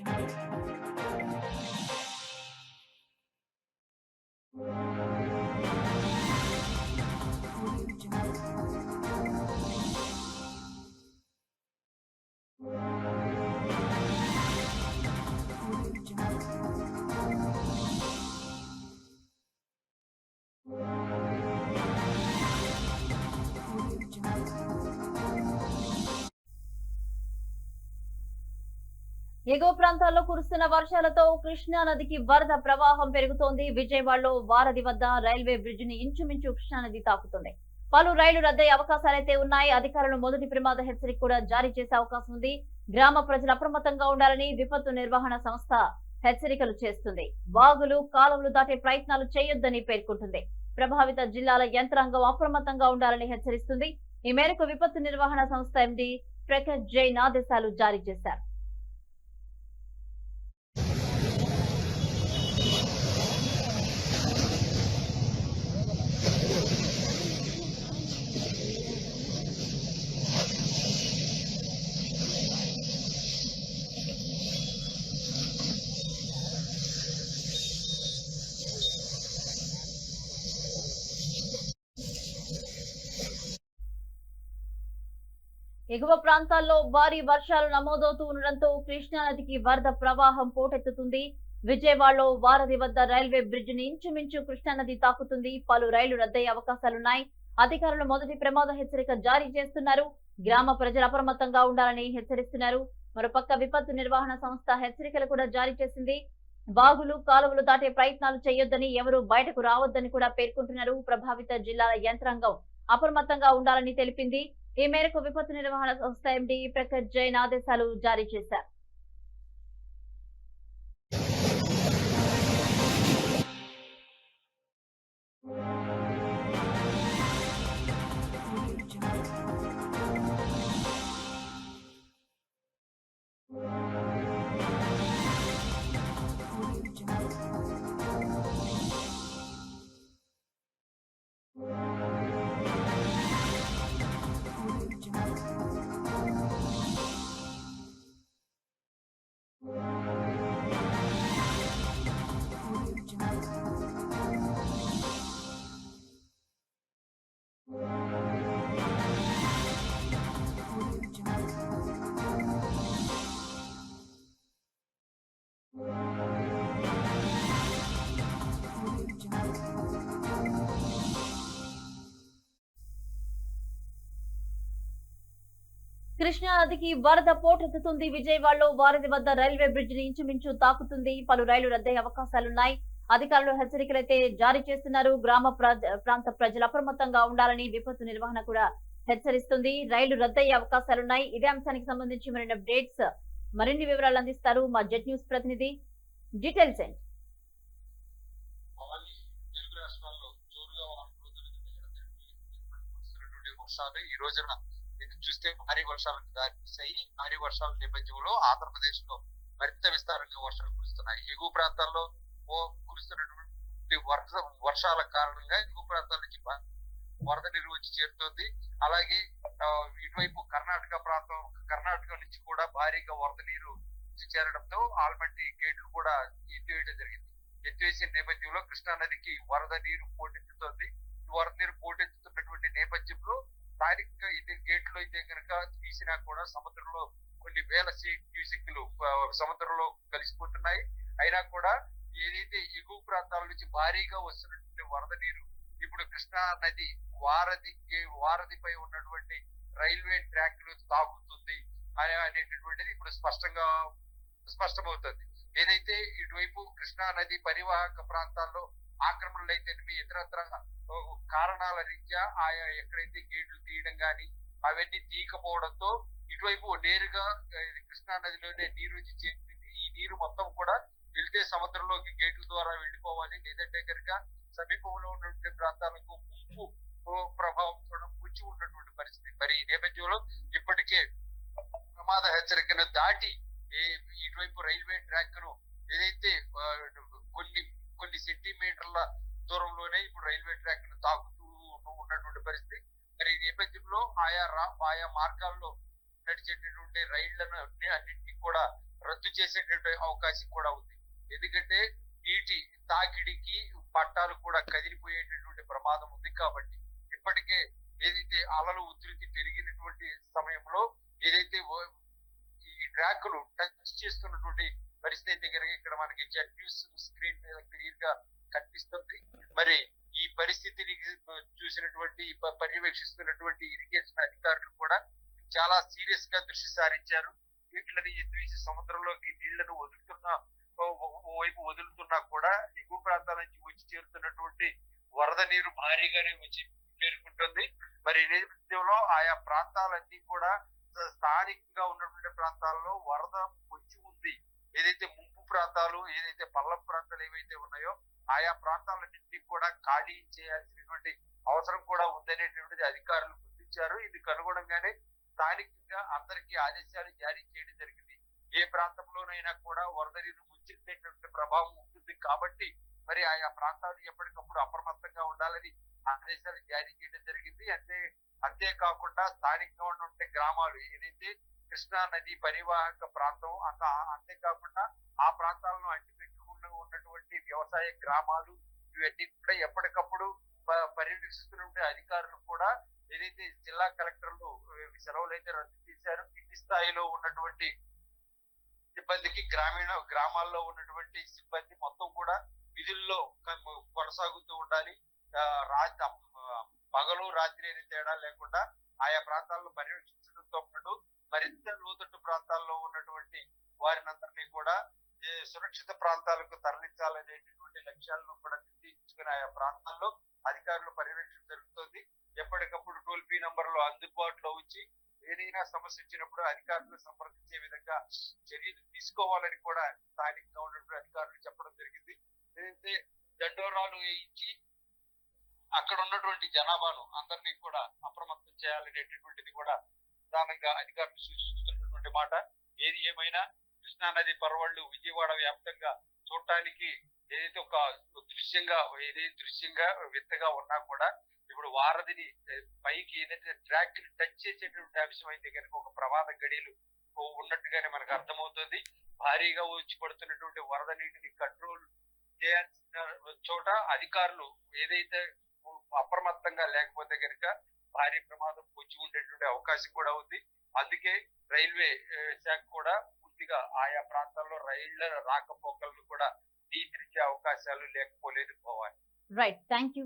opportunity. ఎగువ ప్రాంతాల్లో కురుస్తున్న వర్షాలతో కృష్ణా నదికి వరద ప్రవాహం పెరుగుతోంది. విజయవాడలో వారధి వద్ద రైల్వే బ్రిడ్జిని ఇంచుమించు కృష్ణా నది తాకుతుంది. పలు రైళ్ళు రద్దయ్యే అవకాశాలైతే ఉన్నాయి. అధికారులు మొదటి ప్రమాద హెచ్చరిక కూడా జారీ చేసే అవకాశం ఉంది. గ్రామ ప్రజలు అప్రమత్తంగా ఉండాలని విపత్తు నిర్వహణ సంస్థ హెచ్చరికలు చేస్తుంది. వాగులు కాలువలు దాటే ప్రయత్నాలు చేయొద్దని పేర్కొంటుంది. ప్రభావిత జిల్లాల యంత్రాంగం అప్రమత్తంగా ఉండాలని హెచ్చరిస్తుంది. ఈ మేరకు విపత్తు నిర్వహణ సంస్థ ఎండి ప్రకాష్ జైన్ ఆదేశాలు జారీ చేశారు. ఎగువ ప్రాంతాల్లో భారీ వర్షాలు నమోదవుతూ ఉండడంతో కృష్ణా నదికి వరద ప్రవాహం పోటెత్తుతుంది. విజయవాడలో వారధి వద్ద రైల్వే బ్రిడ్జ్ని ఇంచుమించు కృష్ణా నది తాకుతుంది. పలు రైళ్ళు రద్దయ్యే అవకాశాలున్నాయి. అధికారులు మొదటి ప్రమాద హెచ్చరిక జారీ చేస్తున్నారు. గ్రామ ప్రజలు అప్రమత్తంగా ఉండాలని హెచ్చరిస్తున్నారు. మరోపక్క విపత్తు నిర్వహణ సంస్థ హెచ్చరికలు కూడా జారీ చేసింది. బాగులు కాలువలు దాటే ప్రయత్నాలు చేయొద్దని ఎవరూ బయటకు రావద్దని కూడా పేర్కొంటున్నారు. ప్రభావిత జిల్లాల యంత్రాంగం అప్రమత్తంగా ఉండాలని తెలిపింది. ఈ మేరకు విపత్తు నిర్వహణ సంస్థ ఎండీ ప్రకాష్ జైన్ ఆదేశాలు జారీ చేశారు. కృష్ణా నదికి వరద పోటెత్తుతుంది విజయవాడలో వారధి వద్ద రైల్వే బ్రిడ్జ్ని ఇంచుమించు తాకుతుంది పలు రైళ్ళు రద్దయ్యే అవకాశాలున్నాయి అధికారులు హెచ్చరికలైతే జారీ చేస్తున్నారు గ్రామ ప్రాంత ప్రజలు అప్రమత్తంగా ఉండాలని విపత్తు నిర్వహణ కూడా హెచ్చరిస్తుంది రైళ్ళు రద్దయ్యే అవకాశాలున్నాయి ఇదే అంశానికి సంబంధించి మరిన్ని అప్డేట్స్ మరిన్ని వివరాలు అందిస్తారు మా జెట్ న్యూస్ ప్రతినిధి డీటెయిల్స్ ఏంటి ఈ రోజున ఇది చూస్తే భారీ వర్షాలకు దారితీసాయి భారీ వర్షాల నేపథ్యంలో ఆంధ్రప్రదేశ్లో మరింత విస్తారంగా వర్షాలు కురుస్తున్నాయి. ఎగువ ప్రాంతాల్లో ఓ కురుస్తున్నటువంటి వర్ష వర్షాల కారణంగా ఎగువ ప్రాంతాల నుంచి వరద నీరు వచ్చి చేరుతోంది. అలాగే ఇటువైపు కర్ణాటక ప్రాంతం కర్ణాటక నుంచి కూడా భారీగా వరద నీరు చేరడంతో ఆల్మట్టి గేట్లు కూడా ఎత్తివేయడం జరిగింది. ఎత్తివేసిన నేపథ్యంలో కృష్ణా నదికి వరద నీరు పోటెత్తుతోంది ఈ వరద నీరు పోటెత్తుతున్నటువంటి నేపథ్యంలో స్థానికంగా ఇది గేట్లు అయితే కనుక తీసినా కూడా సముద్రంలో కొన్ని వేల క్యూసెక్లు సముద్రంలో కలిసిపోతున్నాయి. అయినా కూడా ఏదైతే ఎగువ ప్రాంతాల నుంచి భారీగా వస్తున్నటువంటి వరద నీరు ఇప్పుడు కృష్ణా నది వారధి వారధిపై ఉన్నటువంటి రైల్వే ట్రాక్ను తాకుతుంది అనే అనేటటువంటిది ఇప్పుడు స్పష్టంగా స్పష్టమవుతుంది. ఏదైతే ఇటువైపు కృష్ణా నది పరివాహక ప్రాంతాల్లో ఆక్రమణలు అయితే ఇతరత్ర కారణాల రీత్యా ఆయా ఎక్కడైతే గేట్లు తీయడం కానీ అవన్నీ తీయకపోవడంతో ఇటువైపు నేరుగా కృష్ణా నదిలోనే నీరు చేరింది ఈ నీరు మొత్తం కూడా వెళ్తే సముద్రంలోకి గేట్ల ద్వారా వెళ్ళిపోవాలి. లేదంటే కనుక సమీపంలో ఉన్నటువంటి ప్రాంతాలకు ముంపు ప్రభావం కూడా ముంచి ఉన్నటువంటి పరిస్థితి. మరి ఈ నేపథ్యంలో ఇప్పటికే ప్రమాద హెచ్చరికను దాటి ఇటువైపు రైల్వే ట్రాక్ను ఏదైతే కొన్ని కొన్ని సెంటీమీటర్ల దూరంలోనే ఇప్పుడు రైల్వే ట్రాక్ను తాకుతూ ఉన్నటువంటి పరిస్థితి. ఆయా రా ఆయా మార్గాల్లో నడిచేటటువంటి రైళ్ళను అన్నింటినీ కూడా రద్దు చేసేటటువంటి అవకాశం కూడా ఉంది. ఎందుకంటే నీటి తాకిడికి పట్టాలు కూడా కదిలిపోయేటటువంటి ప్రమాదం ఉంది కాబట్టి ఇప్పటికే ఏదైతే అలలు ఉధృతి పెరిగినటువంటి సమయంలో ఏదైతే ఈ ట్రాక్లు టచ్ చేస్తున్నటువంటి పరిస్థితి కనుక ఇక్కడ మనకి జెట్ న్యూస్ స్క్రీన్ మీద క్లియర్గా కనిపిస్తుంది. మరి పరిస్థితిని చూసినటువంటి పర్యవేక్షిస్తున్నటువంటి ఇరిగేషన్ అధికారులు కూడా చాలా సీరియస్గా దృష్టి సారించారు. వీటిని ఎత్తివేసి సముద్రంలోకి నీళ్ళను వదులుతున్నా ఓ- ఓవైపు వదులుతున్నా కూడా ఎగువ ప్రాంతాల నుంచి వచ్చి చేరుతున్నటువంటి వరద నీరు భారీగానే వచ్చి పేర్కొంటుంది. మరి నేపథ్యంలో ఆయా ప్రాంతాలన్నీ కూడా స్థానికంగా ఉన్నటువంటి ప్రాంతాల్లో వరద వచ్చి ఉంది. ఏదైతే ప్రాంతాలు ఏదైతే పల్లం ప్రాంతాలు ఏవైతే ఉన్నాయో ఆయా ప్రాంతాలన్నింటినీ కూడా ఖాళీ చేయాల్సినటువంటి అవసరం కూడా ఉందనేటువంటిది అధికారులు గుర్తించారు. ఇందుకు అనుగుణంగానే స్థానికంగా అందరికీ ఆదేశాలు జారీ చేయడం జరిగింది. ఏ ప్రాంతంలోనైనా కూడా వరద నీరు ముంచెత్తేటువంటి ప్రభావం ఉంటుంది కాబట్టి మరి ఆయా ప్రాంతాలు ఎప్పటికప్పుడు అప్రమత్తంగా ఉండాలని ఆదేశాలు జారీ చేయడం జరిగింది. అంతే అంతేకాకుండా స్థానికంగా ఉన్నటువంటి గ్రామాలు ఏదైతే కృష్ణా నది పరివాహక ప్రాంతం అంత అంతేకాకుండా ఆ ప్రాంతాలను అడ్డుపెట్టుకుని ఉన్నటువంటి వ్యవసాయ గ్రామాలు ఇవన్నీ కూడా ఎప్పటికప్పుడు ప- పర్యవేక్షిస్తున్నటువంటి అధికారులు కూడా ఏదైతే జిల్లా కలెక్టర్లు సెలవులు అయితే రద్దు చేశారు కింది స్థాయిలో ఉన్నటువంటి సిబ్బందికి గ్రామీణ గ్రామాల్లో ఉన్నటువంటి సిబ్బంది మొత్తం కూడా విధుల్లో కొనసాగుతూ ఉండాలి. రాత్రి పగలు రాత్రి అనే తేడా లేకుండా ఆయా ప్రాంతాల్లో పర్యవేక్షించడంతో పాటు మరింత లోతట్టు ప్రాంతాల్లో ఉన్నటువంటి వారినందరినీ కూడా ఏ, సురక్షిత ప్రాంతాలకు తరలించాలనేటటువంటి లక్ష్యాలను కూడా నిర్ణయించుకుని ఆయా ప్రాంతాల్లో అధికారులు పర్యవేక్షణ జరుగుతోంది. ఎప్పటికప్పుడు టోల్ ఫ్రీ నంబర్లు అందుబాటులో ఉంచి ఏదైనా సమస్య వచ్చినప్పుడు అధికారులను సంప్రదించే విధంగా చర్యలు తీసుకోవాలని కూడా స్థానికంగా ఉన్నటువంటి అధికారులు చెప్పడం జరిగింది. ఏదైతే దండోరాలు వేయించి అక్కడ ఉన్నటువంటి జనాభాను అందరినీ కూడా అప్రమత్తం చేయాలనేటటువంటిది కూడా ప్రధానంగా అధికారులు సూచిస్తున్నటువంటి మాట. ఏది ఏమైనా కృష్ణా నది పరవళ్ళు విజయవాడ వ్యాప్తంగా చూడటానికి ఏదైతే ఒక దృశ్యంగా ఏదైతే దృశ్యంగా విత్తగా ఉన్నా కూడా ఇప్పుడు వారధిని పైకి ఏదైతే ట్రాక్ని టచ్ చేసేటువంటి అంశం అయితే కనుక ఒక ప్రమాద గడియలు ఉన్నట్టుగానే మనకు అర్థమవుతుంది. భారీగా వచ్చి పడుతున్నటువంటి వరద నీటిని కంట్రోల్ చేయాల్సిన చోట అధికారులు ఏదైతే అప్రమత్తంగా లేకపోతే కనుక భారీ ప్రమాదం వచ్చి ఉండేటువంటి అవకాశం కూడా ఉంది. అందుకే రైల్వే శాఖ కూడా పూర్తిగా ఆయా ప్రాంతాల్లో రైళ్ళ రాకపోకలను కూడా నియంత్రించే అవకాశాలు లేకపోలేదు పోవాలి రైట్ థ్యాంక్ యూ